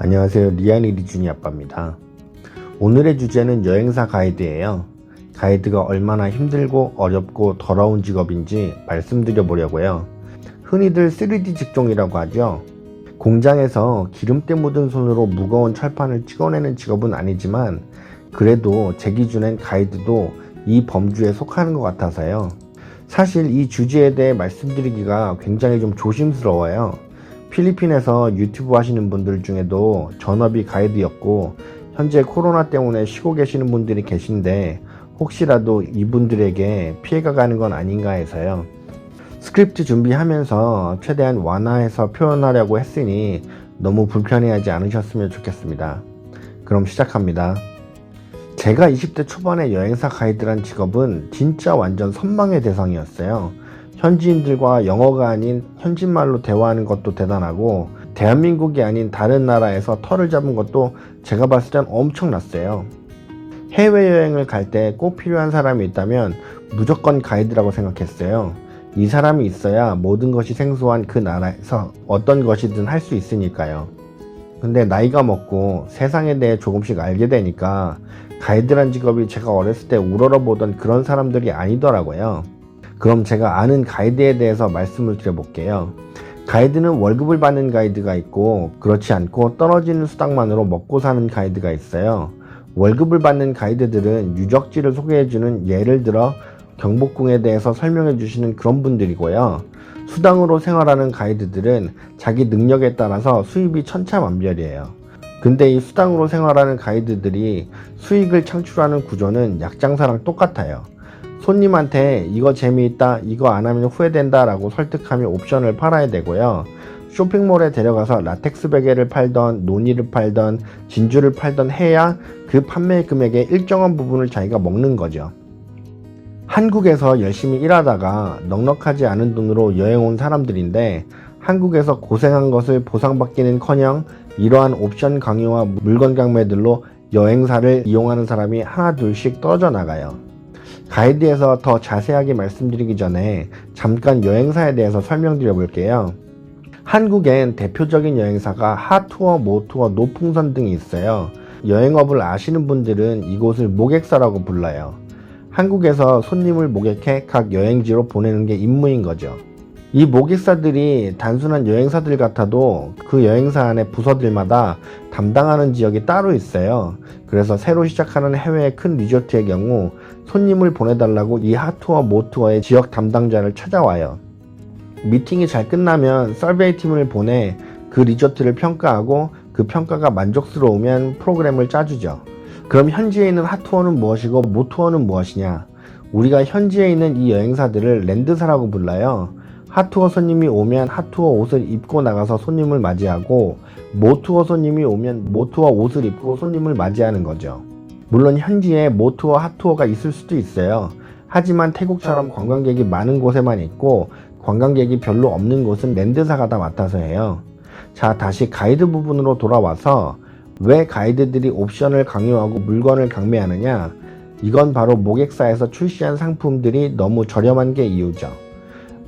안녕하세요. 리안이 리준이 아빠입니다. 오늘의 주제는 여행사 가이드예요. 가이드가 얼마나 힘들고 어렵고 더러운 직업인지 말씀드려 보려고요. 흔히들 3D 직종이라고 하죠. 공장에서 기름때 묻은 손으로 무거운 철판을 찍어내는 직업은 아니지만 그래도 제 기준엔 가이드도 이 범주에 속하는 것 같아서요. 사실 이 주제에 대해 말씀드리기가 굉장히 좀 조심스러워요. 필리핀에서 유튜브 하시는 분들 중에도 전업이 가이드였고 현재 코로나 때문에 쉬고 계시는 분들이 계신데 혹시라도 이분들에게 피해가 가는 건 아닌가 해서요. 스크립트 준비하면서 최대한 완화해서 표현하려고 했으니 너무 불편해하지 않으셨으면 좋겠습니다. 그럼 시작합니다. 제가 20대 초반에 여행사 가이드란 직업은 진짜 완전 선망의 대상이었어요. 현지인들과 영어가 아닌 현지말로 대화하는 것도 대단하고 대한민국이 아닌 다른 나라에서 털을 잡은 것도 제가 봤을 땐 엄청났어요. 해외여행을 갈 때 꼭 필요한 사람이 있다면 무조건 가이드라고 생각했어요. 이 사람이 있어야 모든 것이 생소한 그 나라에서 어떤 것이든 할 수 있으니까요. 근데 나이가 먹고 세상에 대해 조금씩 알게 되니까 가이드란 직업이 제가 어렸을 때 우러러보던 그런 사람들이 아니더라고요. 그럼 제가 아는 가이드에 대해서 말씀을 드려볼게요. 가이드는 월급을 받는 가이드가 있고 그렇지 않고 떨어지는 수당만으로 먹고 사는 가이드가 있어요. 월급을 받는 가이드들은 유적지를 소개해주는 예를 들어 경복궁에 대해서 설명해 주시는 그런 분들이고요. 수당으로 생활하는 가이드들은 자기 능력에 따라서 수입이 천차만별이에요. 근데 이 수당으로 생활하는 가이드들이 수익을 창출하는 구조는 약장사랑 똑같아요. 손님한테 이거 재미있다, 이거 안 하면 후회된다 라고 설득하며 옵션을 팔아야 되고요. 쇼핑몰에 데려가서 라텍스 베개를 팔던 노니를 팔던 진주를 팔던 해야 그 판매 금액의 일정한 부분을 자기가 먹는 거죠. 한국에서 열심히 일하다가 넉넉하지 않은 돈으로 여행 온 사람들인데 한국에서 고생한 것을 보상받기는 커녕 이러한 옵션 강요와 물건 강매들로 여행사를 이용하는 사람이 하나 둘씩 떨어져 나가요. 가이드에서 더 자세하게 말씀드리기 전에 잠깐 여행사에 대해서 설명드려 볼게요. 한국엔 대표적인 여행사가 하투어, 모투어, 노풍선 등이 있어요. 여행업을 아시는 분들은 이곳을 모객사라고 불러요. 한국에서 손님을 모객해 각 여행지로 보내는 게 임무인 거죠. 이 모객사들이 단순한 여행사들 같아도 그 여행사 안에 부서들마다 담당하는 지역이 따로 있어요. 그래서 새로 시작하는 해외의 큰 리조트의 경우 손님을 보내달라고 이 하투어, 모투어의 지역 담당자를 찾아와요. 미팅이 잘 끝나면 서베이 팀을 보내 그 리조트를 평가하고 그 평가가 만족스러우면 프로그램을 짜주죠. 그럼 현지에 있는 핫투어는 무엇이고 모투어는 무엇이냐? 우리가 현지에 있는 이 여행사들을 랜드사라고 불러요. 핫투어 손님이 오면 핫투어 옷을 입고 나가서 손님을 맞이하고 모투어 손님이 오면 모투어 옷을 입고 손님을 맞이하는 거죠. 물론 현지에 모투어 핫투어가 있을 수도 있어요. 하지만 태국처럼 관광객이 많은 곳에만 있고 관광객이 별로 없는 곳은 랜드사가 다 맡아서 해요. 자, 다시 가이드 부분으로 돌아와서 왜 가이드들이 옵션을 강요하고 물건을 강매하느냐? 이건 바로 모객사에서 출시한 상품들이 너무 저렴한 게 이유죠.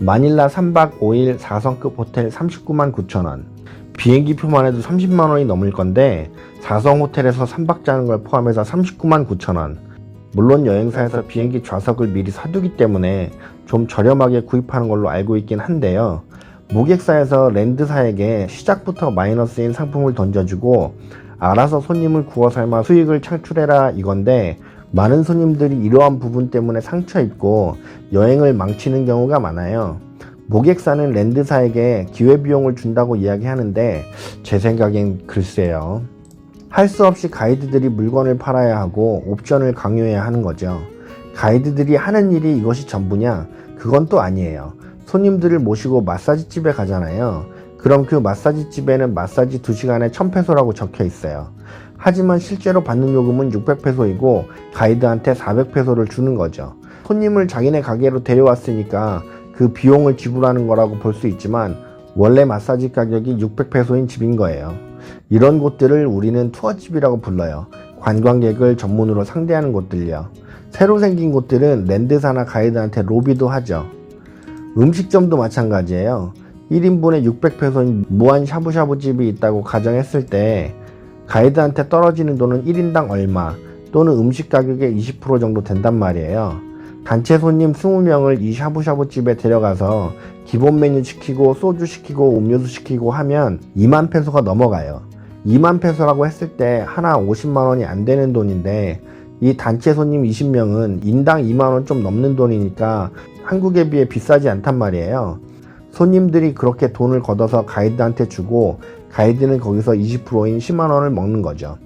마닐라 3박 5일 4성급 호텔 39만 9천원. 비행기 표만 해도 30만원이 넘을 건데 4성 호텔에서 3박 자는 걸 포함해서 39만 9천원. 물론 여행사에서 비행기 좌석을 미리 사두기 때문에 좀 저렴하게 구입하는 걸로 알고 있긴 한데요. 모객사에서 랜드사에게 시작부터 마이너스인 상품을 던져주고 알아서 손님을 구워 삶아 수익을 창출해라 이건데 많은 손님들이 이러한 부분 때문에 상처 입고 여행을 망치는 경우가 많아요. 모객사는 랜드사에게 기회비용을 준다고 이야기하는데 제 생각엔 글쎄요. 할 수 없이 가이드들이 물건을 팔아야 하고 옵션을 강요해야 하는 거죠. 가이드들이 하는 일이 이것이 전부냐? 그건 또 아니에요. 손님들을 모시고 마사지 집에 가잖아요. 그럼 그 마사지 집에는 마사지 2시간에 1000페소라고 적혀 있어요. 하지만 실제로 받는 요금은 600페소이고 가이드한테 400페소를 주는 거죠. 손님을 자기네 가게로 데려왔으니까 그 비용을 지불하는 거라고 볼 수 있지만 원래 마사지 가격이 600페소인 집인 거예요. 이런 곳들을 우리는 투어집이라고 불러요. 관광객을 전문으로 상대하는 곳들요. 새로 생긴 곳들은 랜드사나 가이드한테 로비도 하죠. 음식점도 마찬가지예요. 1인분에 600페소인 무한 샤브샤브 집이 있다고 가정했을 때 가이드한테 떨어지는 돈은 1인당 얼마 또는 음식 가격의 20% 정도 된단 말이에요. 단체 손님 20명을 이 샤브샤브 집에 데려가서 기본 메뉴 시키고 소주 시키고 음료수 시키고 하면 2만 페소가 넘어가요. 2만 페소라고 했을 때 하나 50만 원이 안 되는 돈인데 이 단체 손님 20명은 인당 2만 원 좀 넘는 돈이니까 한국에 비해 비싸지 않단 말이에요. 손님들이 그렇게 돈을 걷어서 가이드한테 주고 가이드는 거기서 20%인 10만 원을 먹는 거죠.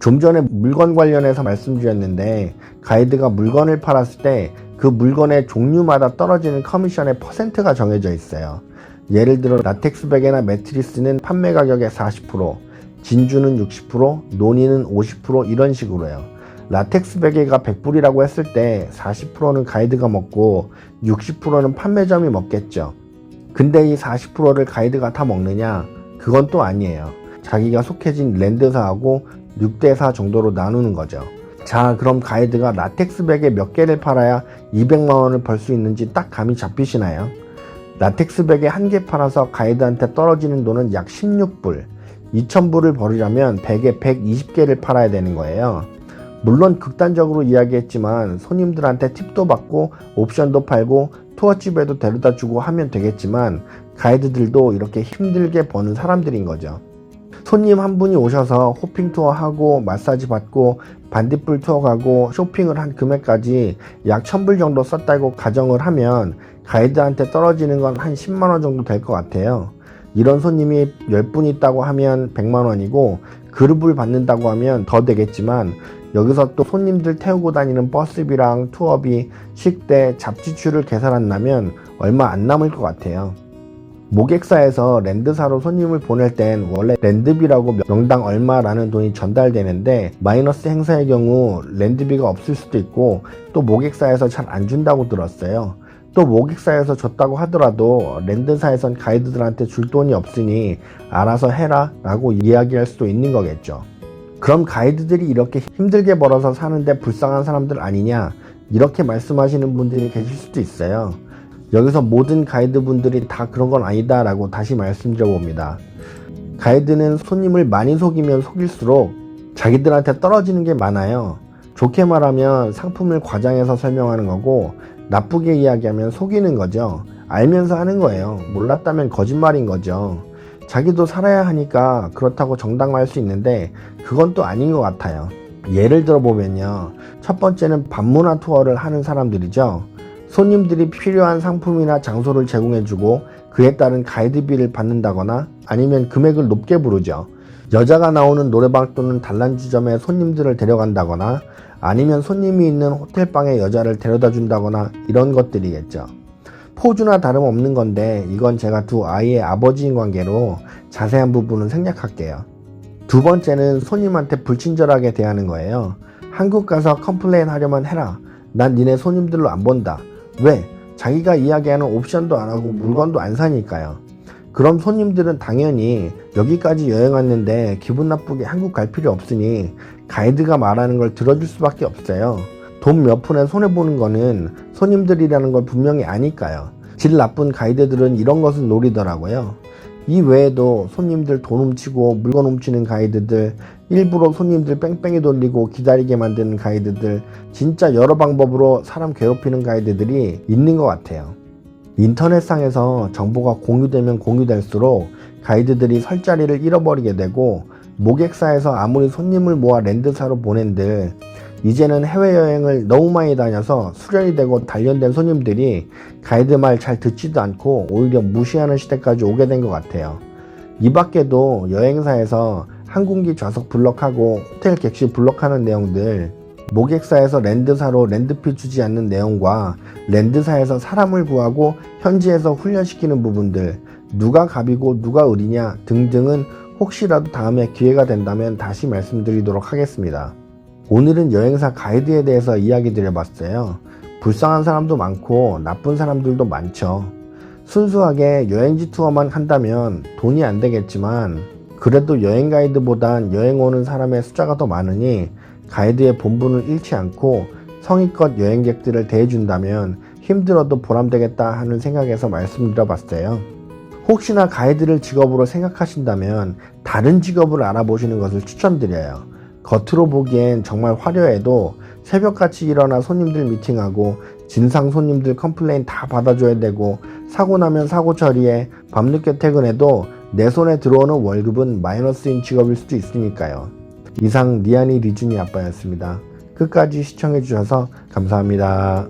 좀 전에 물건 관련해서 말씀드렸는데 가이드가 물건을 팔았을 때 그 물건의 종류마다 떨어지는 커미션의 퍼센트가 정해져 있어요. 예를 들어 라텍스 베개나 매트리스는 판매 가격의 40%, 진주는 60%, 노니는 50% 이런 식으로요. 라텍스 베개가 100불이라고 했을 때 40%는 가이드가 먹고 60%는 판매점이 먹겠죠. 근데 이 40%를 가이드가 다 먹느냐? 그건 또 아니에요. 자기가 속해진 랜드사하고 6대4 정도로 나누는 거죠. 자, 그럼 가이드가 라텍스 베개 몇 개를 팔아야 200만 원을 벌 수 있는지 딱 감이 잡히시나요? 라텍스 베개 한개 팔아서 가이드한테 떨어지는 돈은 약 16불. 2000불을 벌으려면 베개 120개를 팔아야 되는 거예요. 물론 극단적으로 이야기했지만 손님들한테 팁도 받고 옵션도 팔고 투어집에도 데려다 주고 하면 되겠지만 가이드들도 이렇게 힘들게 버는 사람들인 거죠. 손님 한 분이 오셔서 호핑 투어 하고 마사지 받고 반딧불 투어 가고 쇼핑을 한 금액까지 약 1000불 정도 썼다고 가정을 하면 가이드한테 떨어지는 건 한 10만원 정도 될 것 같아요. 이런 손님이 10분 있다고 하면 100만원이고 그룹을 받는다고 하면 더 되겠지만 여기서 또 손님들 태우고 다니는 버스비랑 투어비, 식대, 잡지출을 계산한다면 얼마 안 남을 것 같아요. 모객사에서 랜드사로 손님을 보낼 땐 원래 랜드비라고 명당 얼마라는 돈이 전달되는데 마이너스 행사의 경우 랜드비가 없을 수도 있고 또 모객사에서 잘 안 준다고 들었어요. 또 모객사에서 줬다고 하더라도 랜드사에선 가이드들한테 줄 돈이 없으니 알아서 해라 라고 이야기할 수도 있는 거겠죠. 그럼 가이드들이 이렇게 힘들게 벌어서 사는데 불쌍한 사람들 아니냐 이렇게 말씀하시는 분들이 계실 수도 있어요. 여기서 모든 가이드분들이 다 그런 건 아니다 라고 다시 말씀드려 봅니다. 가이드는 손님을 많이 속이면 속일수록 자기들한테 떨어지는 게 많아요. 좋게 말하면 상품을 과장해서 설명하는 거고 나쁘게 이야기하면 속이는 거죠. 알면서 하는 거예요. 몰랐다면 거짓말인 거죠. 자기도 살아야 하니까 그렇다고 정당화할 수 있는데 그건 또 아닌 것 같아요. 예를 들어 보면요. 첫 번째는 반문화 투어를 하는 사람들이죠. 손님들이 필요한 상품이나 장소를 제공해주고 그에 따른 가이드비를 받는다거나 아니면 금액을 높게 부르죠. 여자가 나오는 노래방 또는 단란주점에 손님들을 데려간다거나 아니면 손님이 있는 호텔방에 여자를 데려다 준다거나 이런 것들이겠죠. 포주나 다름없는 건데 이건 제가 두 아이의 아버지인 관계로 자세한 부분은 생략할게요. 두 번째는 손님한테 불친절하게 대하는 거예요. 한국 가서 컴플레인 하려면 해라. 난 니네 손님들로 안 본다. 왜? 자기가 이야기하는 옵션도 안 하고 물건도 안 사니까요. 그럼 손님들은 당연히 여기까지 여행 왔는데 기분 나쁘게 한국 갈 필요 없으니 가이드가 말하는 걸 들어줄 수밖에 없어요. 돈 몇 푼에 손해보는 거는 손님들이라는 걸 분명히 아니까요. 질 나쁜 가이드들은 이런 것을 노리더라고요. 이 외에도 손님들 돈 훔치고 물건 훔치는 가이드들, 일부러 손님들 뺑뺑이 돌리고 기다리게 만드는 가이드들, 진짜 여러 방법으로 사람 괴롭히는 가이드들이 있는 것 같아요. 인터넷상에서 정보가 공유되면 공유될수록 가이드들이 설 자리를 잃어버리게 되고 모객사에서 아무리 손님을 모아 랜드사로 보낸들 이제는 해외여행을 너무 많이 다녀서 수련이 되고 단련된 손님들이 가이드 말 잘 듣지도 않고 오히려 무시하는 시대까지 오게 된 것 같아요. 이 밖에도 여행사에서 항공기 좌석 블럭하고 호텔 객실 블럭하는 내용들 모객사에서 랜드사로 랜드피 주지 않는 내용과 랜드사에서 사람을 구하고 현지에서 훈련시키는 부분들 누가 갑이고 누가 을이냐 등등은 혹시라도 다음에 기회가 된다면 다시 말씀드리도록 하겠습니다. 오늘은 여행사 가이드에 대해서 이야기 드려봤어요. 불쌍한 사람도 많고 나쁜 사람들도 많죠. 순수하게 여행지 투어만 한다면 돈이 안 되겠지만 그래도 여행 가이드보단 여행 오는 사람의 숫자가 더 많으니 가이드의 본분을 잃지 않고 성의껏 여행객들을 대해준다면 힘들어도 보람되겠다 하는 생각에서 말씀드려봤어요. 혹시나 가이드를 직업으로 생각하신다면 다른 직업을 알아보시는 것을 추천드려요. 겉으로 보기엔 정말 화려해도 새벽같이 일어나 손님들 미팅하고 진상 손님들 컴플레인 다 받아줘야 되고 사고 나면 사고 처리해 밤늦게 퇴근해도 내 손에 들어오는 월급은 마이너스인 직업일 수도 있으니까요. 이상 니안이 리준이 아빠였습니다. 끝까지 시청해주셔서 감사합니다.